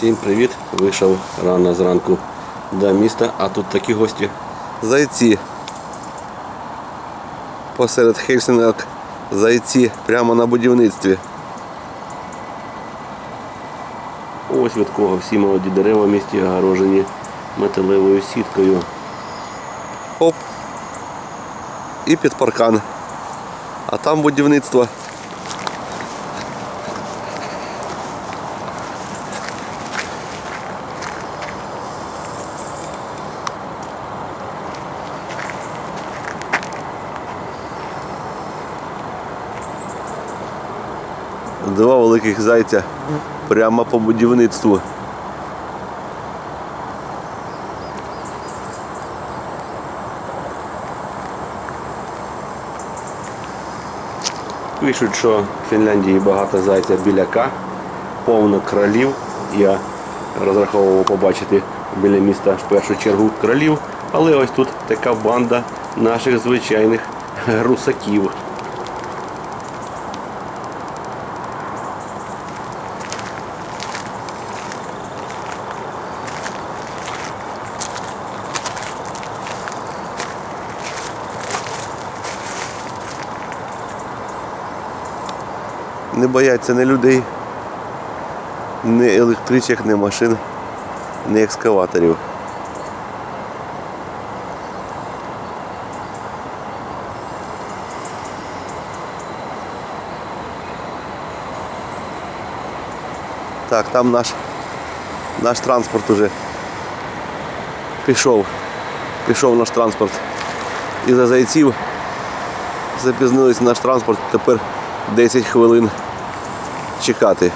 Всім привіт! Вийшов рано зранку до міста, а тут такі гості. Зайці. Посеред Хельсинок зайці прямо на будівництві. Ось від кого всі молоді дерева в місті огорожені металевою сіткою. Оп. І під паркан. А там будівництво. Два великих зайця прямо по будівництву. Пишуть, що в Фінляндії багато зайця біляка, повно кролів. Я розраховував побачити біля міста в першу чергу кролів, але ось тут така банда наших звичайних русаків. Не бояться ні людей, ні електричок, ні машин, ні екскаваторів. Так, там наш, наш транспорт уже пішов. Пішов наш транспорт. І за зайців запізнились наш транспорт, тепер 10 хвилин чекати.